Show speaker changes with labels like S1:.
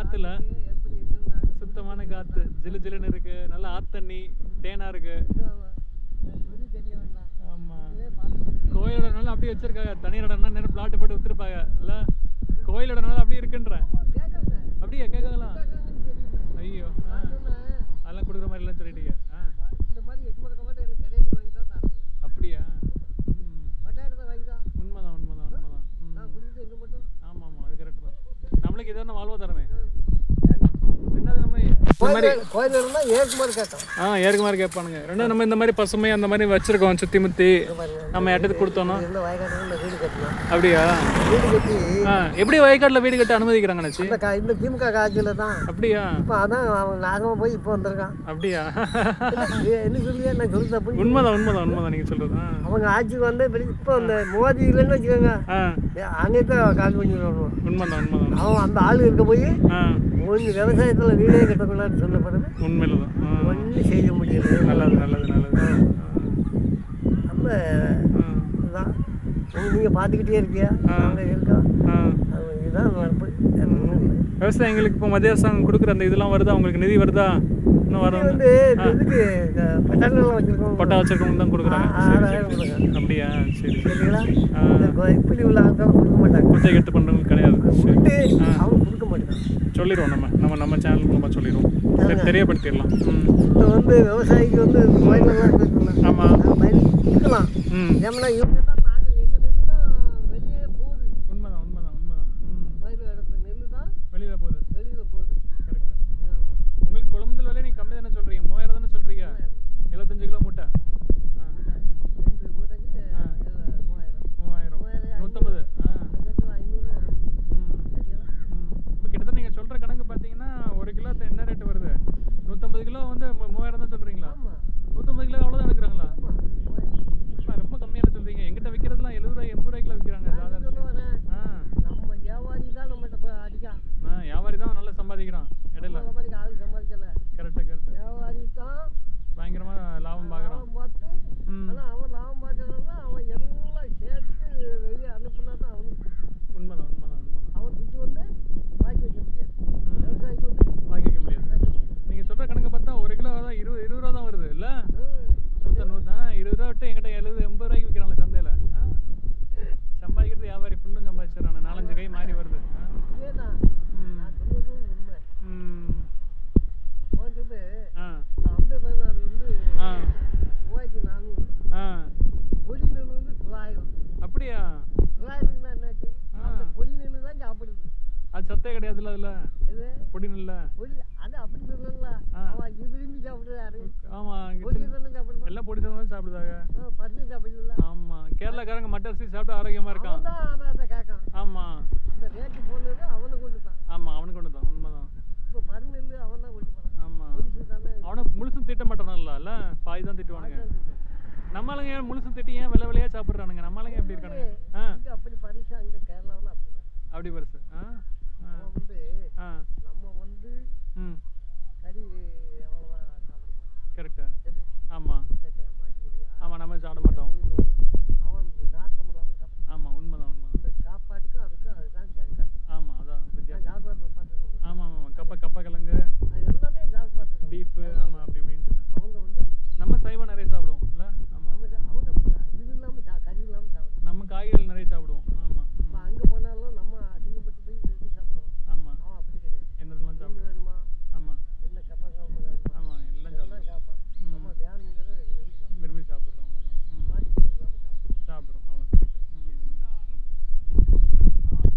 S1: காத்துல
S2: எப்படி
S1: சுத்தமான காத்து. ஜிலு ஜிலுன்னு இருக்கு. நல்ல ஆத்தண்ணி தேனா இருக்கு. கோயிலோட நல்லா அப்படியே வச்சிருக்காங்க. தனியார் இடம்னா நேரம் பிளாட் போட்டு வித்துருப்பாங்க. இல்ல? கோயிலோட நல்லா அப்படியே இருக்குன்றேன்
S2: அப்படியே
S1: அப்படியா கேட்காங்களா ஐயோ அதெல்லாம் கொடுக்குற மாதிரி இல்லைன்னு சொல்லிட்டீங்க.
S2: இந்த மாதிரி வாங்கி தான்
S1: அப்படியா உண்மைதான் உண்மைதான் உண்மைதான். ம்.
S2: மட்டும்
S1: ஆமா ஆமா அது கரெக்ட் தான். நம்மளுக்கு இதான வாழ்வாதாரமே? தரமே நம்ம இந்த மாதிரி
S2: கோயில் கோயில் இருந்தால் ஏற்று மாதிரி கேட்டோம்
S1: ஆ ஏற்க மாதிரி கேட்பானுங்க. ரெண்டாவது நம்ம இந்த மாதிரி பசுமை அந்த மாதிரி வச்சிருக்கோம் சுத்தி முத்தி நம்ம இடத்துக்கு கொடுத்தோம்னா? அப்படியா?
S2: வீடு கட்டி
S1: ஆ எப்படி வயக்காட்டில் வீடு கட்ட அனுமதிக்கிறாங்க
S2: இந்த கா இந்த திமுக காட்சியில் தான்.
S1: அப்படியா?
S2: இப்போ அதான் அவன் நாசமாக போய் இப்போ வந்திருக்கான்.
S1: அப்படியா?
S2: என்ன சொல்லியா நான் சொல்லி தப்பு
S1: உண்மைதான் உண்மைதான் உண்மைதான் நீங்கள் சொல்கிறது
S2: அவங்க ஆட்சிக்கு வந்து இப்போ அந்த மோதி இல்லைன்னு வச்சுக்கோங்க.
S1: ஆ.
S2: அன்னைக்கு கால் பண்ணி
S1: உண்மைதான் உண்மைதான்
S2: அவன் அந்த ஆள் இருக்க போய் கொஞ்சம் விவசாயத்தில் வீடே கட்டக்கூடாதுன்னு பிறகு
S1: உண்மையில தான்
S2: ஒன்றும் செய்ய முடியல
S1: நல்லது நல்லது நல்லது. ஆ.
S2: இதுதான் நீங்கள் பார்த்துக்கிட்டே இருக்கியா? நாங்கள் இருக்கோம் இதுதான் நடப்பு.
S1: விவசாயிங்களுக்கு இப்போ மத்திய அரசாங்கம் கொடுக்குற அந்த இதெல்லாம் வருதா? உங்களுக்கு நிதி வருதா? இன்னும் வர
S2: வந்து இதுக்கு பட்டாளம் வச்சுருக்கோம்.
S1: பட்டா வச்சிருக்கவங்க தான் கொடுக்குறாங்க. அப்படியா? சரி சரி.
S2: சரிங்களா இப்படி உள்ள ஆட்கள் கொடுக்க மாட்டாங்க.
S1: குத்தகை எடுத்து பண்ணுறவங்க கிடையாது
S2: அவங்க கொடுக்க மாட்டாங்க
S1: சொல்லிடுவோம் நம்ம. நம்ம நம்ம சேனல் மூலமாக சொல்லிடுவோம். தெரியப்படுத்திடலாம்.
S2: இப்போ வந்து விவசாயிக்கு வந்து இந்த இருக்குல்ல
S1: ஆமாம்
S2: பயன் இருக்கலாம். ஏன்னா இவங்க தான் நாங்கள் எங்கள் நெல் தான் வெளியே போகுது
S1: உண்மைதான் உண்மைதான் உண்மைதான் ம்
S2: கோயில் இடத்துல நெல் தான்
S1: வெளியில் போகுது
S2: வெளியில் போகுது
S1: கரெக்ட்
S2: ஆமாம்
S1: உங்களுக்கு குழம்புல விலை நீங்கள் கம்மி தானே சொல்கிறீங்க மூவாயிரம் தானே சொல்கிறீங்க எழுபத்தஞ்சு கிலோ மூட்டை ஆ
S2: ரெண்டு மூட்டைக்கு
S1: ஆ.
S2: மூவாயிரம்
S1: மூவாயிரம்
S2: மூவாயிரம்
S1: நூற்றம்பது ஆ
S2: லட்சத்தில் ஐநூறு வரும்
S1: ம்
S2: சரியா
S1: ம் இப்போ கிட்டத்தட்ட நீங்கள் சொல்கிற கணக்கு பார்த்தீங்கன்னா ஒரு கிலோ என்ன ரேட்டு வருது நூற்றம்பது கிலோ வந்து மூ- மூவாயிரம் தான் சொல்கிறீங்களா
S2: ஆமாம்
S1: நூற்றம்பது கிலோ அவ்வளோதான் எடுக்கிறாங்களா
S2: ஆமாம் மூவாயிரம்
S1: அப்பா, ரொம்ப கம்மியாக சொல்கிறீங்க எங்கிட்ட விற்கிறதுலாம் எழுபது ரூபாய் எண்பது ரூபாய்க்குலாம் விற்கிறாங்க
S2: நான்
S1: சாதாரண
S2: சொல்ல வரேன்
S1: ஆ
S2: நம்ம வியாபாரி தான் நம்மகிட்ட போய் அடிக்கான்
S1: ஆ வியாபாரி தான் நல்லா சம்பாதிக்கிறான் இடையில
S2: வியாபாரிக்கு ஆள் சம்பாதிக்கல
S1: கரெக்டு கரெக்டு
S2: வியாபாரி தான்
S1: பயங்கரமாக லாபம் பார்க்குறான்
S2: லாபம் பார்த்து
S1: ம்
S2: ஆனால் அவன் லாபம் பார்க்கறதுனா அவன் எல்லாம் சேர்த்து வெளியே அனுப்புனா தான் அவனுக்கு
S1: உண்மைதான் உண்மைதான் உண்மைதான்
S2: அவன் துட்டு வந்து வாங்கி வைக்க முடியாது
S1: ம்
S2: விவசாயிக்கு வந்து
S1: வாங்கி வைக்க முடியாது
S2: வாங்கி வைக்க முடியாது.
S1: நீங்கள் சொல்கிற கணக்கு பார்த்தா ஒரு கிலோ தான் இருபது இருபது ரூபா தான் வருது இல்லை
S2: ம்.
S1: நூற்று நூறு ஆ இருபது ரூபா விட்டு எங்கிட்ட எழுபது எண்பது ரூபாய்க்கு விற்கிறாங்களே சந்தையில். சம்பாதிக்கிறது வியாபாரி ஃபுல்லும் சம்பாதிச்சிடறாங்க நாலஞ்சு கை மாறி வருது ஆ
S2: இதேதான்
S1: ம்
S2: நான் சொல்றது உண்மை
S1: ம்
S2: வந்து
S1: ஆ
S2: இந்த அம்பை பதினாறு வந்து
S1: ஆ
S2: மூவாயிரத்தி நானூறு
S1: ஆ
S2: பொடி நெல் வந்து தொள்ளாயிரம்
S1: அப்படியா
S2: தொள்ளாயிரத்துக்குனா என்னாச்சு அந்த பொடி நெல் தான் சாப்பிடுது
S1: அது சத்தே கிடையாதுல்ல அதில்
S2: இது
S1: பொடி நல்ல
S2: பொடி அது அப்படி சொல்லல
S1: ஆ.
S2: அவன் இது விரும்பி சாப்பிடுறாரு.
S1: ஆமாம்
S2: பொடி தானே சாப்பிடுவான்
S1: எல்லாம் பொடி சாதம் சாப்பிடுதாங்க.
S2: பருத்தி சாப்பிடல
S1: ஆமாம் கேரளாக்காரங்க மட்டை அரிசி சாப்பிட்டு ஆரோக்கியமாக இருக்கான். ஆமாம்
S2: அந்த ரேட்டு போனது அவனை கொண்டு தான்.
S1: ஆமாம் அவனுக்கு ஒன்று தான் உண்மைதான்.
S2: இப்போ பருநெல் அவன் தான் கொண்டு
S1: அவனை முழுசும் திட்ட மாட்டானல்ல இல்ல பாதி தான் திட்டுவானுங்க நம்மளுங்க முழுசும் திட்டி ஏன் வெள்ளை வெள்ளையா சாப்பிட்றானுங்க? நம்மளுங்க எப்படி இருக்கானுங்க?